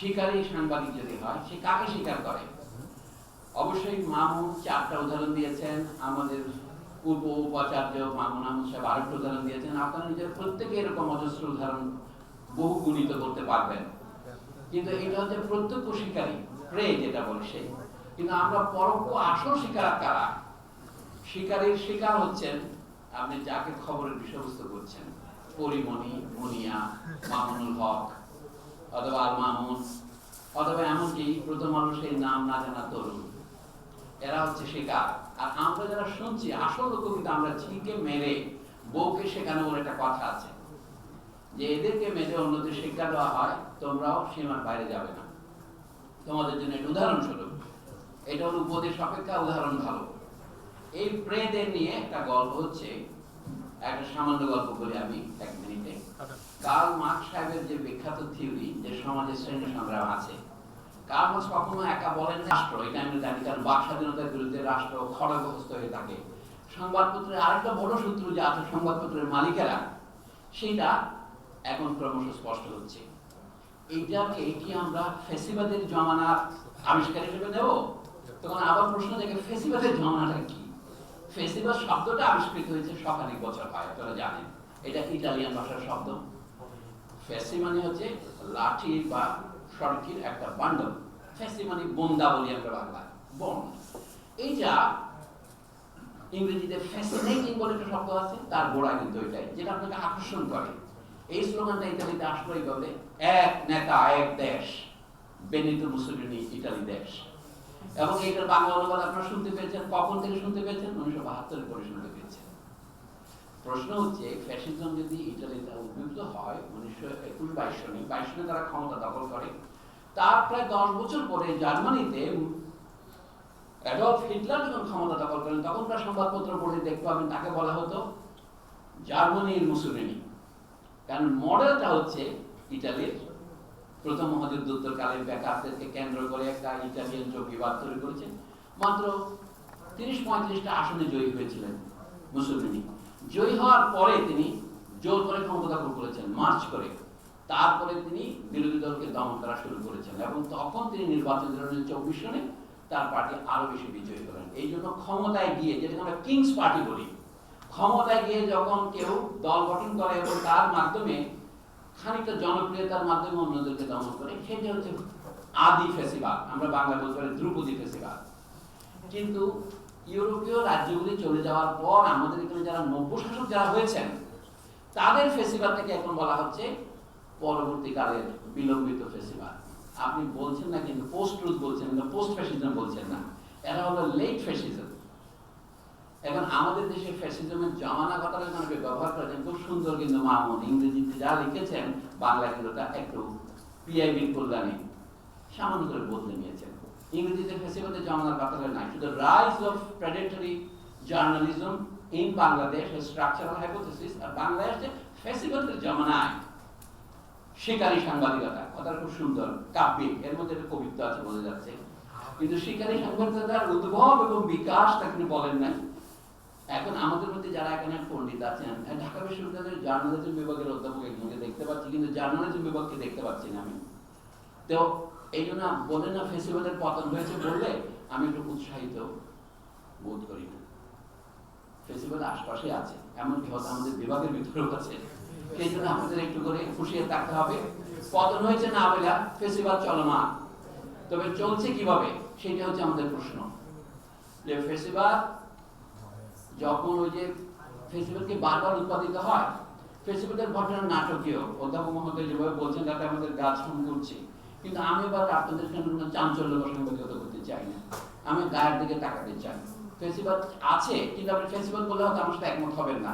শিকারী সাংবাদিক যদি হয়, সে কাকে স্বীকার করে? অবশ্যই মামুন চারটা উদাহরণ দিয়েছেন। আমাদের পূর্ব উপাচার্য মামুন আহমদ সাহেব আরেকটা উদাহরণ দিয়েছেন। আপনারা নিজের প্রত্যেকে এরকম অজস্র উদাহরণ বহু গুণিত করতে পারবেন। কিন্তু এটা হচ্ছে প্রত্যক্ষ শিকারী, প্রে যেটা বলে সে। কিন্তু আমরা পরোক্ষ আসল শিকার কারা? শিকারীর শিকার হচ্ছেন, আপনি যাকে খবরের বিষয়বস্তু করছেন পরিমণি, মুনিয়া, মামুনুল হক। অথবা আল মামুন অথবা এমনকি প্রথম মানুষের নাম না জানা তরুণ। এরা হচ্ছে শিকার। আর আমরা যারা শুনছি, আসল কবিতা আমরা ঝিকে মেরে বউকে শেখানো বলে একটা কথা আছে। যে এদেরকে মেরে অন্যদের শিক্ষা দেওয়া হয়, তোমরাও সীমার বাইরে যাবে না। তোমাদের জন্য একটা উদাহরণস্বরূপ। এটা হলো উপদেশ অপেক্ষা, উদাহরণ ভালো। এই প্রেদের নিয়ে একটা গল্প হচ্ছে। একটা সামান্য গল্প বলি আমি এক মিনিটে। কার্ল মার্কস সাহেবের যে বিখ্যাত থিওরি যে সমাজে শ্রেণি সংগ্রাম আছে, কার্ল কখনো একা বলেন রাষ্ট্র এটা আমি জানি কারণ বাক স্বাধীনতার বিরুদ্ধে রাষ্ট্র হয়ে থাকে। সংবাদপত্রের আরেকটা বড় সূত্র যে আছে সংবাদপত্রের মালিকেরা, সেটা এখন ক্রমশ স্পষ্ট হচ্ছে। এইটাকে আমরা ফেসিবাদের আবিষ্কার হিসেবে নেব তখন আবার প্রশ্ন থেকে ফেসিবাদের জমানাটা কি? ফেসিবাদ শব্দটা আবিষ্কৃত হয়েছে শতাধিক বছর হয় আপনারা জানেন। এটা ইটালিয়ান ভাষার শব্দ? মানে হচ্ছে লাঠি বা সড়কির একটা বান্ডল মানে বন্দা বলি আমরা এইটা ইংরেজিতে ফ্যাসিনেটিং বলে একটা শব্দ আছে? তার গোড়া কিন্তু এটাই, যেটা আপনাকে আকর্ষণ করে। এই স্লোগানটা ইতালিতে আসলো এইভাবে এক নেতা, এক দেশ, বেনিতো মুসলিনি ইটালি দেশ। এবং এটার বাংলা অনুবাদ আপনারা শুনতে পেয়েছেন, কখন থেকে শুনতে পেয়েছেন? উনিশশো বাহাত্তর পরে শুনতে পেয়েছেন। প্রশ্ন হচ্ছে ফ্যাসিজম যদি ইটালিতে উদ্বুদ্ধ হয়, উনিশশো একুশ বাইশ সনে বাইশ সনে তারা ক্ষমতা দখল করে, তার প্রায় দশ বছর পরে জার্মানিতে অ্যাডলফ হিটলার যখন ক্ষমতা দখল করেন, তখন তার সংবাদপত্র পড়ে দেখতে পাবেন, তাকে বলা হতো জার্মানির মুসুলিনি কারণ মডেলটা হচ্ছে ইটালির প্রথম মহাযুদ্ধোত্তরকালীন ব্যাকারদেরকে কেন্দ্র করে একটা ইটালিয়ান বিবাদ তৈরি করেছেন মাত্র তিরিশ পঁয়ত্রিশটা আসনে জয়ী হয়েছিলেন মুসলিনি জয়ী হওয়ার পরে তিনি জোর করে ক্ষমতা দখল করেছেন, মার্চ করে। তারপরে তিনি বিরোধী দলকে দমন করা শুরু করেছেন এবং তখন তিনি নির্বাচন দু চব্বিশ সনে। তার পার্টি আরও বেশি বিজয়ী করেন এই জন্য ক্ষমতায় গিয়ে, যেটাকে আমরা কিংস পার্টি বলি, ক্ষমতায় গিয়ে যখন কেউ দল গঠন করে এবং তার মাধ্যমে খানিকটা জনপ্রিয়তার মাধ্যমে অন্যদেরকে দমন করে, সেটা হচ্ছে আদি ফেসিবাদ। আমরা বাংলা বলতে পারি ধ্রুপদী ফেসিবাদ। কিন্তু ইউরোপীয় রাজ্যগুলি চলে যাওয়ার পর আমাদের এখানে যারা নব্য শাসক যারা হয়েছেন, তাদের ফেসিবাদটাকে এখন বলা হচ্ছে পরবর্তীকালের বিলম্বিত ফেসিবাদ আপনি বলছেন না কিন্তু পোস্ট ট্রুথ বলছেন কিন্তু পোস্ট ফ্যাসিজম বলছেন না। এরা হলো লেট ফ্যাসিজম এখন আমাদের দেশে ফ্যাসিজমের জমানা কথাটা যখন ব্যবহার করেছেন খুব সুন্দর কিন্তু মামুন, ইংরেজিতে যা লিখেছেন, বাংলা কিন্তু তা একটু পিআইবির কল্যাণে সামান্য করে বদলে নিয়েছেন। ইংরেজিতে ফেসিবাদের জমানার কথাটা নাই। শুধু rise of predatory journalism in Bangladesh structural hypothesis আর আসছে ফেসিবাদের জমানায় শিকারী সাংবাদিকতা, কথাটা খুব সুন্দর, কাব্যিক, এর মধ্যে একটা কবিত্ব আছে বোঝা যাচ্ছে। কিন্তু শিকারী সাংবাদিকতার উদ্ভব এবং বিকাশ তা তিনি বলেন নাই। এখন আমাদের মধ্যে যারা এখানে পণ্ডিত আছেন ঢাকা বিশ্ববিদ্যালয়ের জার্নালিজম বিভাগের অধ্যাপক একজনকে দেখতে পাচ্ছি, কিন্তু জার্নালিজম বিভাগকে দেখতে পাচ্ছি না আমি। তো এই জন্য বলে না, ফেসিবাদের পতন হয়েছে বললে আমি একটু উৎসাহিত বোধ করি। না ফেসিবাদ আশপাশে আছে, এমনকি হয়তো আমাদের বিভাগের ভিতরেও আছে। সেই জন্য আমাদের একটু করে খুশিয়ে থাকতে হবে। পতন হয়েছে না বলে ফেসিবাদ চলমান তবে চলছে কীভাবে, সেটা হচ্ছে আমাদের প্রশ্ন। যে ফেসিবাদ যখন ওই যে ফেসিবাদকে বারবার উৎপাদিত হয়, ফেসিবাদের ঘটনা নাটকীয়। অধ্যাপক মহোদয় যেভাবে বলছেন, তাতে আমাদের গাছ শুরু করছে কিন্তু আমি এবার আপনাদের সামনে কোনো চাঞ্চল্য বা করতে চাই না। আমি গায়ের দিকে তাকাতে চাই। ফেসিবাদ আছে, কিন্তু আপনি ফেসিবাদ বলে হয়তো আমার সাথে একমত হবেন না।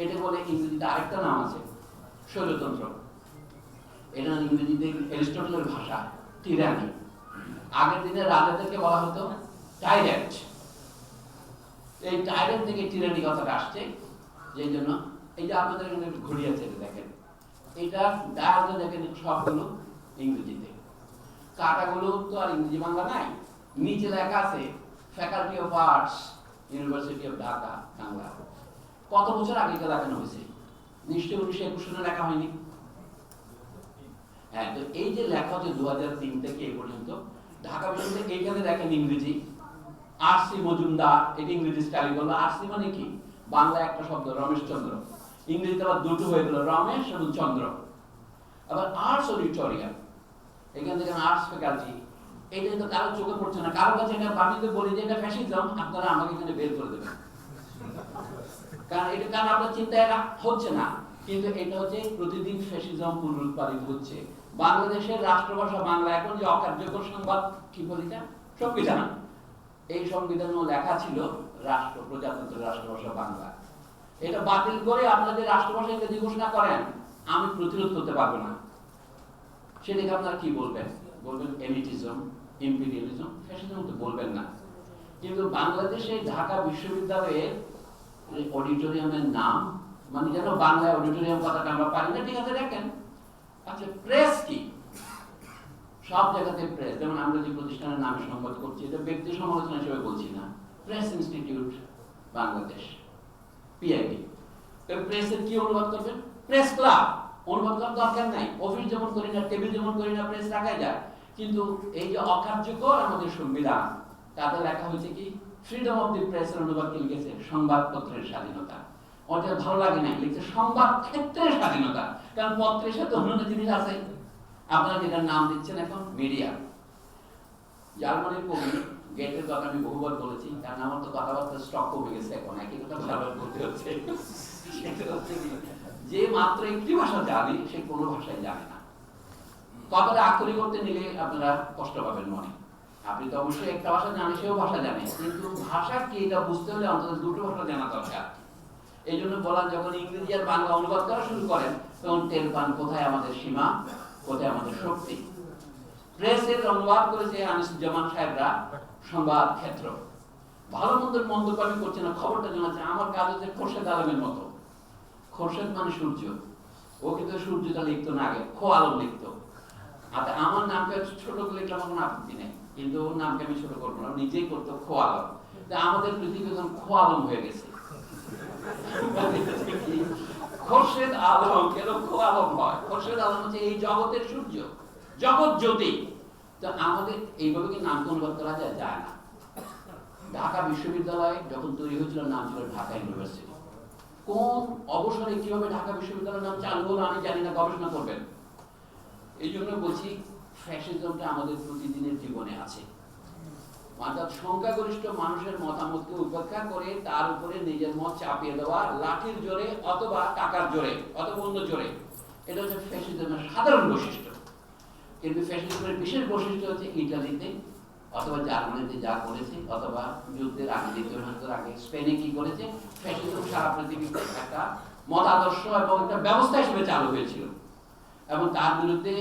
এটা বলে ইংরেজিতে আরেকটা নাম আছে, স্বৈরতন্ত্র। এটা ইংরেজিতে এরিস্টটলের ভাষা, টিরানি। আগের দিনে রাজাদেরকে বলা হতো টাইরেন্ট এই টাইরেন্ট থেকে টিরানি কথাটা আসছে, যেই জন্য এই যে আপনাদের এখানে এটা দেখেন। এটা ডায়ালটা দেখেন সবগুলো ইংরেজিতে। কাটাগুলো তো আর ইংরেজি বাংলা নাই। নিচে লেখা আছে faculty of arts university of Dhaka Bangla কত বছর আগে দেখানো হয়েছে? নিশ্চয়ই উনিশশো একুশ সালে লেখা হয়নি। হ্যাঁ তো এই যে লেখা হচ্ছে দু থেকে এই পর্যন্ত, ঢাকা বিশ্ববিদ্যালয় এইখানে দেখেন ইংরেজি। আরসি মজুমদার, এটা ইংরেজি স্টাইল বলল আরসি মানে কি? বাংলা একটা শব্দ, রমেশ চন্দ্র। ইংরেজিতে আবার দুটো হয়ে গেল, রমেশ এবং চন্দ্র। আবার আর্টস অডিটোরিয়াম এখান থেকে আর্টস ফ্যাকাল্টি এটা তো কারও চোখে পড়ছে না। কারও কাছে এটা আমি তো বলি যে এটা ফ্যাশিজম আপনারা আমাকে এখানে বের করে দেবেন। কারণ এটা কারণ আপনার চিন্তা হচ্ছে না। কিন্তু এটা হচ্ছে প্রতিদিন ফ্যাসিজম পুনরুৎপাদিত হচ্ছে। বাংলাদেশের রাষ্ট্রভাষা বাংলা, এখন যে অকার্যকর সংবাদ, কি সংবিধান। এই সংবিধানও লেখা ছিল রাষ্ট্র প্রজাতন্ত্র রাষ্ট্রভাষা বাংলা। এটা বাতিল করে আপনাদের রাষ্ট্রভাষা ঘোষণা করেন, আমি প্রতিরোধ করতে পারব না। সেটাকে আপনারা কি বলবেন? বলবেন এলিটিজম ইম্পিরিয়ালিজম তো বলবেন না। কিন্তু বাংলাদেশে ঢাকা বিশ্ববিদ্যালয়ের অডিটোরিয়ামের নাম মানে যেন বাংলায় অডিটোরিয়াম কথাটা আমরা পারি না, ঠিক আছে, দেখেন। আচ্ছা প্রেস কি? সব জায়গাতে প্রেস যেমন আমরা যে প্রতিষ্ঠানের নামে সংবাদ করছি, এটা ব্যক্তি সমালোচনা হিসেবে বলছি না। প্রেস ইনস্টিটিউট বাংলাদেশ পিআইবি প্রেসের কি অনুবাদ করবেন? প্রেস ক্লাব অনুবাদ দরকার নাই। অফিস যেমন করি না, টেবিল যেমন করি না, প্রেস যায়। কিন্তু এই যে অকার্যকর আমাদের সংবিধান, তাতে লেখা হয়েছে কি ফ্রিডম অফ দি অনুবাদ কি লিখেছে? সংবাদপত্রের স্বাধীনতা। ভালো লাগে না, লিখছে সংবাদ ক্ষেত্রের স্বাধীনতা। কারণ পত্রের সাথে অন্যান্য জিনিস আছে। আপনারা যেটার নাম দিচ্ছেন এখন, মিডিয়া। জার্মানির কবি, গেটের কথা আমি বহুবার বলেছি কারণ আমার তো কথাবার্তা স্টক কমে গেছে এখন, একই কথা বলতে হচ্ছে। সেটা হচ্ছে যে মাত্র একটি ভাষা জানে, সে কোনো ভাষায় জানে না। কথাটা আক্ষরিক করতে নিলে আপনারা কষ্ট পাবেন মনে। আপনি তো অবশ্যই একটা ভাষা জানেন, সেও ভাষা জানে। কিন্তু ভাষা কি, এটা বুঝতে হলে অন্তত দুটো ভাষা জানা দরকার। এই জন্য বলা যখন ইংরেজি আর বাংলা অনুবাদ করা শুরু করেন, তখন টের পান কোথায় আমাদের সীমা, কোথায় আমাদের শক্তি? প্রেসের অনুবাদ করেছে আনিসুজ্জামান সাহেবরা, সংবাদ ক্ষেত্র। ভালো মন্দের আমি করছি না, খবরটা জানাচ্ছে, আমার কাজ হচ্ছে খোরশেদ আলমের মতো। খোরশেদ মানে সূর্য। ও কিন্তু সূর্যটা লিখতো না আগে, খো আলম লিখতো। আর আমার নামকে ছোট করে লিখলে আমার কোনো আপত্তি নেই, কিন্তু ওর নামকে আমি ছোট করব না নিজেই করতো খো তা আমাদের পৃথিবী এখন খো আলম হয়ে গেছে, খোরশেদ আলম, কেন খো আলম হয়? খোরশেদ আলম হচ্ছে এই জগতের সূর্য, জগৎ জ্যোতি। তো আমাদের এইভাবে কি নামকে অনুবাদ করা যায়? যায় না। ঢাকা বিশ্ববিদ্যালয় যখন তৈরি হয়েছিল, নাম ছিল ঢাকা ইউনিভার্সিটি। কোন অবসরে কীভাবে ঢাকা বিশ্ববিদ্যালয়ের নাম চালু হলো আমি জানি না, গবেষণা করবেন। এই জন্য বলছি ফ্যাশিজমটা আমাদের প্রতিদিনের জীবনে আছে। অর্থাৎ সংখ্যাগরিষ্ঠ মানুষের মতামতকে উপেক্ষা করে তার উপরে নিজের মত চাপিয়ে দেওয়া, লাঠির জোরে অথবা টাকার জোরে, অথবা অন্য জোরে। এটা হচ্ছে ফ্যাশিজমের সাধারণ বৈশিষ্ট্য। কিন্তু ফ্যাশিজমের বিশেষ বৈশিষ্ট্য হচ্ছে ইটালিতে অথবা জার্মানিতে যা করেছে, অথবা যুদ্ধের আগে দ্বিতীয় যুদ্ধের আগে স্পেনে কি করেছে ফ্যাশিজম সারা পৃথিবীতে একটা মতাদর্শ এবং একটা ব্যবস্থা হিসেবে চালু হয়েছিল। এবং তার বিরুদ্ধে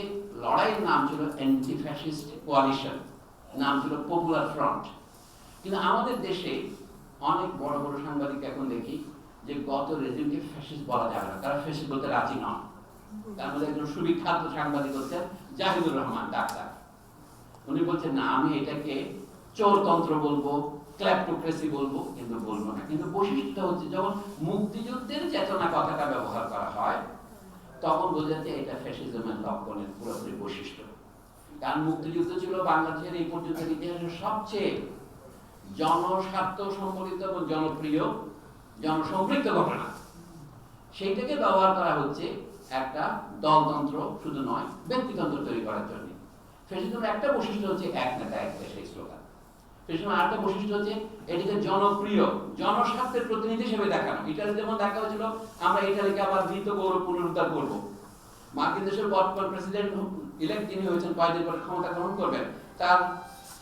লড়াইয়ের নাম ছিল অ্যান্টি ফ্যাসিস্ট কোয়ালিশন নাম ছিল পপুলার ফ্রন্ট কিন্তু আমাদের দেশে অনেক বড় বড় সাংবাদিক এখন দেখি যে গত রেজিমকে ফ্যাসিস্ট বলা যাবে না। তারা ফ্যাসিস্ট বলতে রাজি নন। তার মধ্যে একজন সুবিখ্যাত সাংবাদিক হচ্ছেন জাহিদুর রহমান, ডাক্তার। উনি বলছেন, না, আমি এটাকে চোরতন্ত্র বলব ক্ল্যাপ্টোক্রেসি বলব, কিন্তু বলব না। কিন্তু বৈশিষ্ট্য হচ্ছে, যখন মুক্তিযুদ্ধের চেতনা কথাটা ব্যবহার করা হয়, তখন বোঝা যাচ্ছে এটা ফ্যাসিজমের লক্ষণের পুরোপুরি বৈশিষ্ট্য। কারণ মুক্তিযুদ্ধ ছিল বাংলাদেশের এই পর্যন্ত ইতিহাসের সবচেয়ে জনস্বার্থ সম্পর্কিত এবং জনপ্রিয় জনসম্পৃক্ত ঘটনা। সেইটাকে ব্যবহার করা হচ্ছে একটা দলতন্ত্র, শুধু নয়, ব্যক্তিতন্ত্র তৈরি করার জন্য। ফেসিজমের একটা বৈশিষ্ট্য হচ্ছে এক নেতা এক স্লোগান। ফেসিজমের আরেকটা বৈশিষ্ট্য হচ্ছে এটিকে জনপ্রিয়, জনস্বার্থের প্রতিনিধি হিসেবে দেখানো। ইটালি যেমন দেখা হয়েছিল, আমরা ইটালিকে আবার দ্বিত গৌরব পুনরুদ্ধার মার্কিন দেশের বর্তমান প্রেসিডেন্ট ইলেক্ট যিনি হয়েছেন পরে ক্ষমতা গ্রহণ করবেন, তার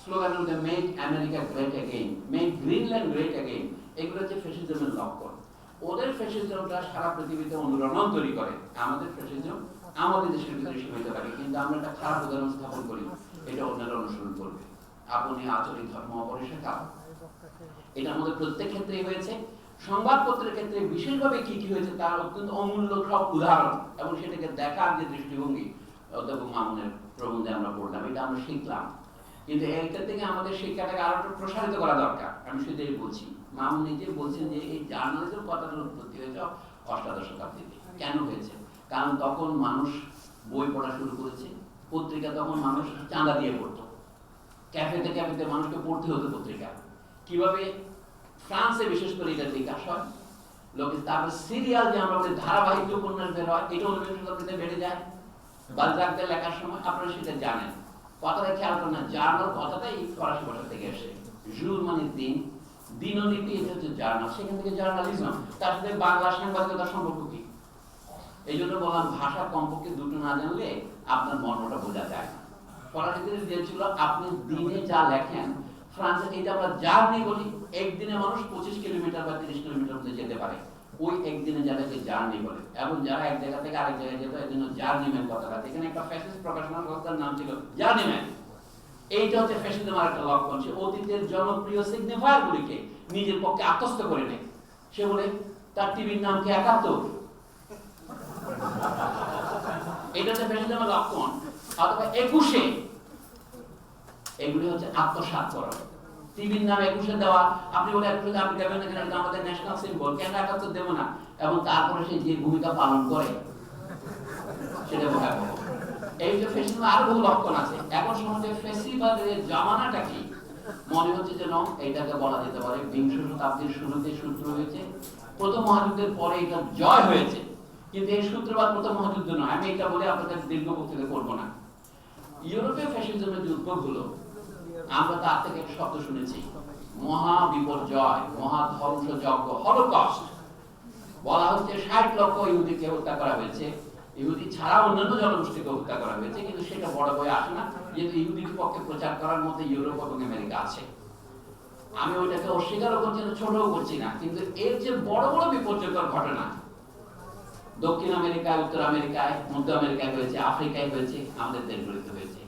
স্লোগানের মধ্যে make America great again make Greenland great again এগুলো হচ্ছে ফ্যাসিজমের লক্ষণ। ওদের ফ্যাসিজমটা সারা পৃথিবীতে অনুরণন তৈরি করে। আমাদের ফ্যাসিজম আমাদের দেশের ভিতরে সীমিত থাকে কিন্তু আমরা একটা খারাপ উদাহরণ স্থাপন করি, এটা অন্যরা অনুসরণ করবে। আপনি আচরিত ধর্ম অপরে শেখা এটা আমাদের প্রত্যেক ক্ষেত্রেই হয়েছে। সংবাদপত্রের ক্ষেত্রে বিশেষভাবে কি কি হয়েছে তার অত্যন্ত অমূল্য সব উদাহরণ, এবং সেটাকে দেখার যে দৃষ্টিভঙ্গি, অধ্যাপক মামুনের প্রবন্ধে আমরা পড়লাম, এটা আমরা শিখলাম। কিন্তু এইটা থেকে আমাদের শিক্ষাটাকে আরও একটু প্রসারিত করা দরকার, আমি সেটাই বলছি। মামুন নিজে বলছেন যে এই জার্নালিজম কথাটার উৎপত্তি হয়েছে অষ্টাদশ শতাব্দীতে। কেন হয়েছে? কারণ তখন মানুষ বই পড়া শুরু করেছে, পত্রিকা তখন মানুষ চাঁদা দিয়ে পড়তো। ক্যাফেতে ক্যাফেতে মানুষকে পড়তে হতো পত্রিকা। কীভাবে ফ্রান্সে বিশেষ করে এটা বিকাশ হয় লোকে তারপর সিরিয়াল যে আমরা বলি ধারাবাহিক উপন্যাস বের হয়, এটা শতাব্দীতে বেড়ে যায়। বালজাকদের লেখার সময় আপনারা সেটা জানেন। কথাটা খেয়াল করেন না, জার্নাল কথাটাই ফরাসি ভাষা থেকে এসে জুর মানে দিন দিনলিপি এটা হচ্ছে জার্নাল। সেখান থেকে জার্নালিজম, তার সাথে বাংলা সাংবাদিকতার সম্পর্ক কি? এই জন্য বললাম, ভাষা কমপক্ষে দুটো না জানলে আপনার মর্মটা বোঝা যায় না। দিয়েছিল আপনি দিনে যা লেখেন, ফ্রান্সে এটা আমরা জার্নি বলি, একদিনে মানুষ পঁচিশ কিলোমিটার বা তিরিশ কিলোমিটার মধ্যে যেতে পারে। ওই একদিনে যাদেরকে জার্নি বলে, এবং যারা এক জায়গা থেকে আরেক জায়গায় যেত এর জন্য জার্নিম্যান কথাটা। এখানে একটা প্রকাশনার সংস্থার নাম ছিল জার্নিম্যান এইটা হচ্ছে ফ্যাসিজম আর একটা লক্ষণ। সে অতীতের জনপ্রিয় সিগনিফায়ার গুলিকে নিজের পক্ষে আত্মস্থ করে নেয়। সে বলে, তার টিভির নাম কি একাত্তর? এটা হচ্ছে ফ্যাসিজমের লক্ষণ অথবা একুশে, এগুলি হচ্ছে আত্মসাৎ করা। টিভির একুশে দেওয়া, আপনি বলে একুশে আপনি দেবেন না আমাদের ন্যাশনাল সিম্বল কেন একাত্তর দেবো না? এবং তারপরে সে যে ভূমিকা পালন করে, সেটা এই যে আরও বহু লক্ষণ আছে। এখন সমাজে ফেসিবাদের জামানাটা কি? মনে হচ্ছে যেন এইটাকে বলা যেতে পারে বিংশ শতাব্দীর শুরুতে সূত্র হয়েছে। প্রথম মহাযুদ্ধের পরে এটা জয় হয়েছে। কিন্তু এই সূত্রপাত প্রথম মহাযুদ্ধ নয়। আমি এটা বলে আপনাদের দীর্ঘ বক্তৃতা করব না। ইউরোপীয় ফ্যাসিজমের যে উদ্ভব হলো আমরা তার থেকে এক শব্দ শুনেছি। মহা বিপর্যয়, মহা হলোকস্ট বলা হচ্ছে ষাট লক্ষ ইহুদিকে হত্যা করা হয়েছে। ইহুদি ছাড়া অন্যান্য জনগোষ্ঠীকে হত্যা করা হয়েছে, কিন্তু সেটা বড় বই আসে না। যেহেতু ইহুদির পক্ষে প্রচার করার মধ্যে ইউরোপ এবং আমেরিকা আছে। আমি ওইটাকে অস্বীকারও করছি না, ছোটও করছি না। কিন্তু এর যে বড় বড় বিপর্যয়কর ঘটনা দক্ষিণ আমেরিকায় উত্তর আমেরিকায় মধ্য আমেরিকায় হয়েছে আফ্রিকায় হয়েছে আমাদের দেশগুলিতে হয়েছে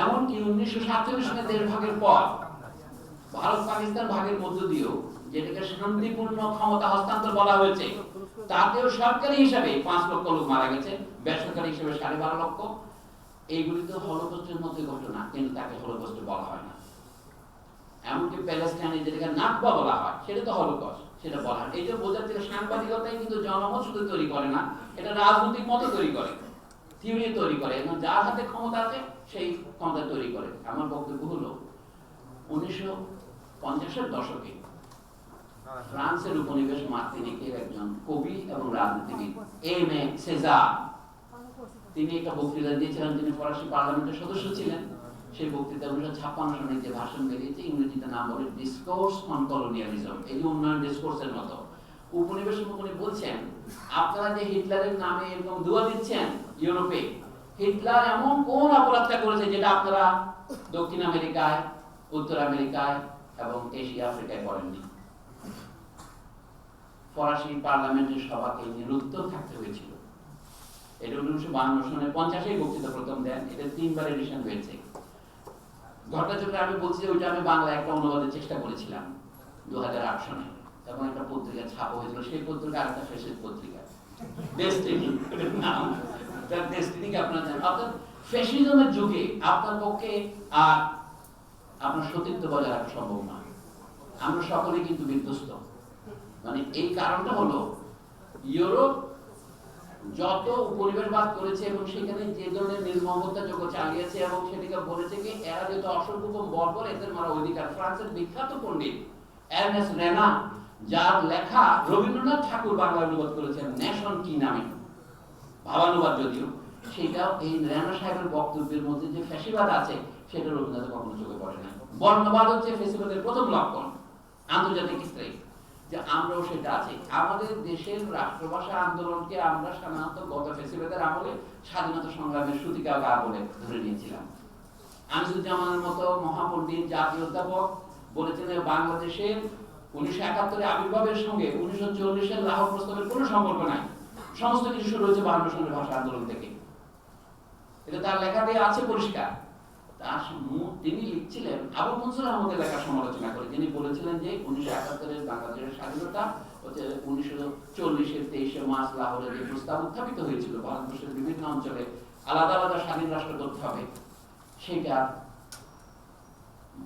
এমনকি উনিশশো সাতচল্লিশ সালে দেশ ভাগের পর, ভারত পাকিস্তান ভাগের মধ্য দিয়েও, যেটাকে শান্তিপূর্ণ ক্ষমতা হস্তান্তর বলা হয়েছে, তাতেও সরকারি হিসাবে পাঁচ লক্ষ লোক মারা গেছে, বেসরকারি হিসেবে সাড়ে বারো লক্ষ। এইগুলি তো হলোকস্টের মধ্যে ঘটনা, কিন্তু তাকে হলোকস্ট বলা হয় না। এমনকি প্যালেস্টাইনে যেটাকে নাকবা বলা হয়, সেটা তো হলোকস্ট সেটা সাংবাদিকতাই কিন্তু জনমত শুধু তৈরি করে না, এটা রাজনৈতিক মত তৈরি করে থিওরি তৈরি করে। এবং যার হাতে ক্ষমতা আছে, সেই ক্ষমতা তৈরি করে। আমার বক্তব্য হলো, উনিশশো দশকে ফ্রান্সের উপনিবেশ মার্তিনিকের একজন কবি এবং রাজনীতিবিদ, এম এ সেজার, তিনি একটা বক্তৃতা দিয়েছিলেন তিনি ফরাসি পার্লামেন্টের সদস্য ছিলেন। সেই বক্তৃতা উনিশশো ছাপ্পান্ন যে ভাষণ বেরিয়েছে, ইংরেজিতে নাম বলে ডিসকোর্স অন কলোনিয়ালিজম এই যে উন্নয়ন ডিসকোর্সের মতো। উপনিবেশের উনি বলছেন, আপনারা যে হিটলারের নামে এরকম দোয়া দিচ্ছেন, ইউরোপে, হিটলার এমন কোন অপরাধটা করেছে যেটা আপনারা দক্ষিণ আমেরিকায়, উত্তর আমেরিকায় এবং এশিয়া আফ্রিকায় করেননি ফরাসি পার্লামেন্টের সভাকে নিরুত্তর থাকতে হয়েছিল। এটা উনিশশো বান্ন সনে পঞ্চাশে বক্তৃতা প্রথম দেন, এটা তিনবার এডিশন হয়েছে। ঘটনাচক্রে আমি বলছি যে ওইটা আমি বাংলা একটা অনুবাদের চেষ্টা করেছিলাম দু হাজার আট সনে তখন একটা পত্রিকা ছাপা হয়েছিল, সেই পত্রিকা আরেকটা ফেসের পত্রিকা। আর আপনার সতীত্ব বজায় রাখা সম্ভব নয়। আমরা সকলে কিন্তু বিধ্বস্ত। মানে এই কারণটা হলো, ইউরোপ যত উপনিবেশবাদ করেছে এবং সেখানে যে ধরনের নির্মমতা যোগ্য চালিয়েছে এবং সেটিকে বলেছে কি, এরা যেহেতু অসংখ্য বর্বর এদের মারা অধিকার। ফ্রান্সের বিখ্যাত পণ্ডিত এরনেস রেনা, যার লেখা রবীন্দ্রনাথ ঠাকুর বাংলা অনুবাদ করেছেন, নেশন কি নামে। ভাবানুবাদ যদিও, সেটাও এই রেনা সাহেবের বক্তব্যের মধ্যে যে ফ্যাসিবাদ আছে, সেটা রবীন্দ্রনাথ কখনো চোখে পড়ে না বর্ণবাদ হচ্ছে ফ্যাসিবাদের প্রথম লক্ষণ, আন্তর্জাতিক স্তরে যে আমরাও সেটা আছি। আমাদের দেশের রাষ্ট্রভাষা আন্দোলনকে আমরা সাধারণত গত ফেসিবাদের আমলে স্বাধীনতা সংগ্রামের সুতিকা গা বলে ধরে নিয়েছিলাম। আনিসুজ্জামানের মতো মহাপণ্ডিত, জাতীয় অধ্যাপক বলেছেন বাংলাদেশের উনিশশো একাত্তরের আবির্ভাবের সঙ্গে উনিশশো চল্লিশের লাহোর প্রস্তাবের কোনো সম্পর্ক নাই। সমস্ত কিছু শুরু হয়েছে বাহান্ন সনের ভাষা আন্দোলন থেকে। এটা তার লেখাতে আছে পরিষ্কার। তিনি লিখছিলেন আবু মনসুর আহমদের লেখা সমালোচনা করে। তিনি বলেছিলেন যে, উনিশশো একাত্তরের বাংলাদেশের স্বাধীনতা হচ্ছে উনিশশো চল্লিশের তেইশে মার্চ লাহোরে যে প্রস্তাব উত্থাপিত হয়েছিল, ভারতবর্ষের বিভিন্ন অঞ্চলে আলাদা আলাদা স্বাধীন রাষ্ট্র করতে হবে। সেটা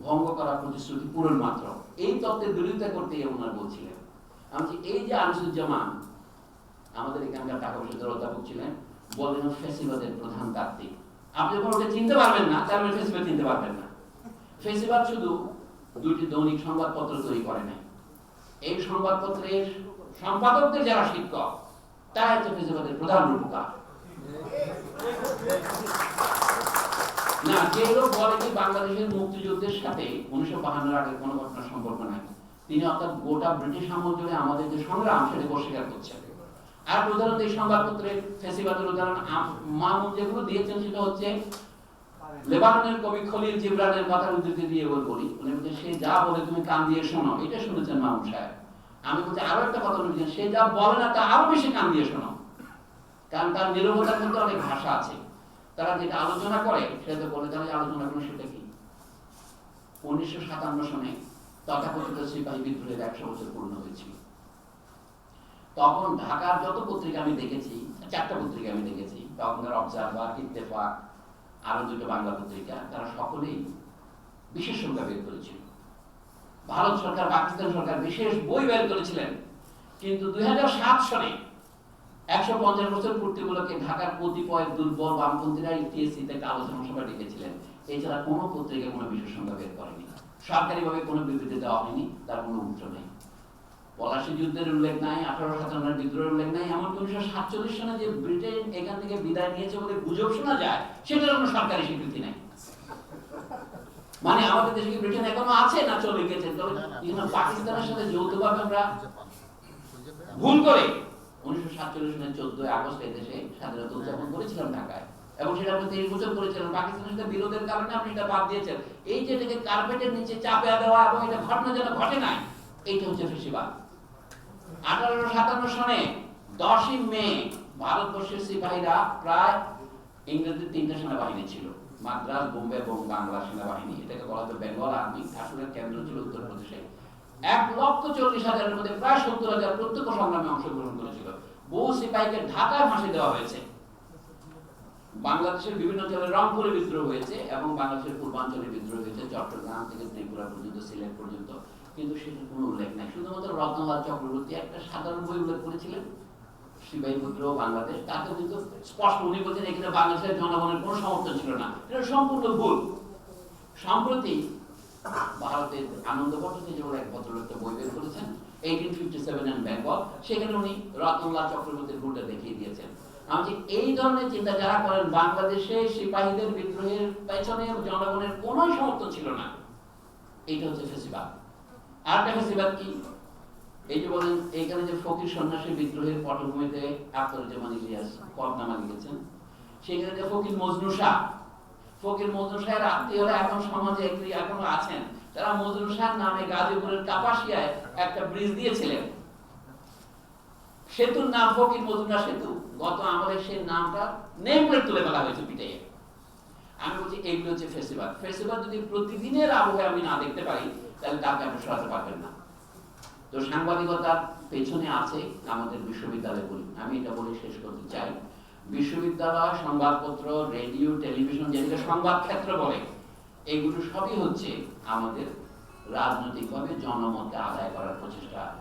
ভঙ্গ করার প্রতিশ্রুতি পূরণ মাত্র। এই তত্ত্বের বিরোধিতা করতে ওনার বলছিলেন। আমি এই যে আনিসুজ্জামান, আমাদের এখানকার টাকা পয়সাদের অধ্যাপক ছিলেন, বলেন ফ্যাসিবাদের প্রধান তাত্ত্বিক। আপনি যখন ওকে চিনতে পারবেন না, তার মানে ফেসিবাদ চিনতে পারবেন না। ফেসিবাদ শুধু দুইটি দৈনিক সংবাদপত্র তৈরি করে নাই। এই সংবাদপত্রের সম্পাদকদের যারা শিক্ষক, তারা হচ্ছে ফেসিবাদের প্রধান রূপকার। না, যে লোক বলে যে বাংলাদেশের মুক্তিযুদ্ধের সাথে উনিশশো বাহান্নর আগে কোনো ঘটনার সম্পর্ক নাই, তিনি অর্থাৎ গোটা ব্রিটিশ আমল জুড়ে আমাদের যে সংগ্রাম, সেটাকে অস্বীকার করছেন। আর উদাহরণ এই সংবাদপত্রের ফেসিবাদের উদাহরণ মামুন যেগুলো দিয়েছেন সেটা হচ্ছে লেবাননের কবি খলিল জিবরানের কথার উদ্ধৃতি দিয়ে বল বলি। উনি বলছেন, সে যা বলে তুমি কান দিয়ে শোনো। এটা শুনেছেন মামুন সাহেব। আমি বলছি, আরও একটা কথা বলছেন, সে যা বলে না তা আরও বেশি কান দিয়ে শোনো। কারণ তার নিরবতার মধ্যে অনেক ভাষা আছে। তারা যেটা আলোচনা করে, সেটা বলে তারা আলোচনা করে সেটা কি? উনিশশো সাতান্ন সনে তথাকথিত সিপাহী বিদ্রোহের একশো বছর পূর্ণ হয়েছিল। তখন ঢাকার যত পত্রিকা আমি দেখেছি, চারটা পত্রিকা আমি দেখেছি তখনকার অবজারভার ইত্তেফাক আরও দুটো বাংলা পত্রিকা, তারা সকলেই বিশেষ সংখ্যা বের করেছিল। ভারত সরকার, পাকিস্তান সরকার বিশেষ বই বের করেছিলেন। কিন্তু দুই সনে একশো পঞ্চাশ বছর পূর্তি উপলক্ষে ঢাকার কতিপয় দুর্বল বামপন্থীরা ইতিএসসি থেকে আলোচনা সভা ডেকেছিলেন এছাড়া কোনো পত্রিকা কোনো বিশেষ সংখ্যা বের করেনি। সরকারিভাবে কোনো বিবৃতি দেওয়া হয়নি, তার কোনো উত্তর নেই। পলাশী যুদ্ধের উল্লেখ নাই আঠারো সাতান্নের বিদ্রোহের উল্লেখ নাই এমনকি উনিশশো সাতচল্লিশ সনে যে ব্রিটেন এখান থেকে বিদায় নিয়েছে বলে গুজব শোনা যায় সেটার কোনো সরকারি স্বীকৃতি নেই। মানে আমাদের দেশে কি ব্রিটেন এখনও আছে না চলে গেছে? তবে পাকিস্তানের সাথে যৌথভাবে আমরা ভুল করে উনিশশো সাতচল্লিশ সালের চোদ্দই আগস্ট দেশে স্বাধীনতা উদযাপন করেছিলাম ঢাকায়। এবং সেটা আপনি তিরিশ বছর করেছিলেন পাকিস্তানের সাথে বিরোধের কারণে আপনি এটা বাদ দিয়েছেন। এই যে এটাকে কার্পেটের নিচে চাপে দেওয়া এবং এটা ঘটনা যেন ঘটে নাই এইটা হচ্ছে ফেসিবাদ। আঠারোশো সাতান্ন সনে দশই মে ভারতবর্ষের সিপাহীরা প্রায় ইংরেজদের তিনটা সেনাবাহিনী ছিল, মাদ্রাস, বোম্বে এবং বাংলা সেনাবাহিনী। এটাকে বলা হতো বেঙ্গল আর্মি। আসলে কেন্দ্র ছিল উত্তরপ্রদেশে। এক লক্ষ চল্লিশ হাজারের মধ্যে প্রায় সত্তর হাজার প্রত্যক্ষ সংগ্রামে অংশগ্রহণ করেছিল। বহু সিপাহীকে ঢাকায় ফাঁসি দেওয়া হয়েছে। বাংলাদেশের বিভিন্ন অঞ্চলে রংপুরে বিদ্রোহ হয়েছে এবং বাংলাদেশের পূর্বাঞ্চলে বিদ্রোহ হয়েছে। চট্টগ্রাম থেকে ত্রিপুরা পর্যন্ত, সিলেট পর্যন্ত। কিন্তু সেটার কোনো উল্লেখ নাই। শুধুমাত্র রত্নলাল চক্রবর্তী একটা সাধারণ বই উল্লেখ করেছিলেন, সিপাহী বিদ্রোহ বাংলাদেশ। তাতে কিন্তু স্পষ্ট উনি বলছেন, এখানে বাংলাদেশের জনগণের কোনো সমর্থন ছিল না। এটা সম্পূর্ণ ভুল। সম্প্রতি ভারতের আনন্দ ভট্টাচার্য এক বই বের করেছেন eighteen fifty seven and Bengal সেখানে উনি রতনলাল চক্রবর্তীর ভুলটা দেখিয়ে দিয়েছেন। আমি এই ধরনের চিন্তা যারা করেন, বাংলাদেশে সিপাহীদের বিদ্রোহের পেছনে জনগণের কোনো সমর্থন ছিল না। এইটা হচ্ছে ফেসিবাদ। আর ফেসিবাদ কি? এই যে বলেন, এইখানে যে ফকির সন্ন্যাসী বিদ্রোহের পটভূমিতে ইলিয়াস কলনামা লিখেছেন, সেখানে যে ফকির মজনু শাহ, ফকির মজনু শাহের আত্মীয়রা এখন সমাজে একটি এখনও আছেন, তারা মজনু শাহ নামে গাজীপুরের কাপাসিয়ায় একটা ব্রিজ দিয়েছিলেন। সেতুর নাম ফকির মজুমদার সেতু। গত আমলে সেই নামটা নেম প্লেট তুলে ফেলা হয়েছে পিঠে। আমি বলছি এইগুলো হচ্ছে ফেস্টিভাল। ফেস্টিভাল যদি প্রতিদিনের আবহে আমি না দেখতে পারি তাহলে তাকে আপনি সরাতে পারবেন না। তো সাংবাদিকতার পেছনে আছে আমাদের বিশ্ববিদ্যালয় বলি। আমি এটা বলে শেষ করতে চাই। বিশ্ববিদ্যালয়, সংবাদপত্র, রেডিও, টেলিভিশন যেগুলো সংবাদ ক্ষেত্র বলে, এগুলো সবই হচ্ছে আমাদের রাজনৈতিকভাবে জনমতকে আদায় করার প্রচেষ্টা।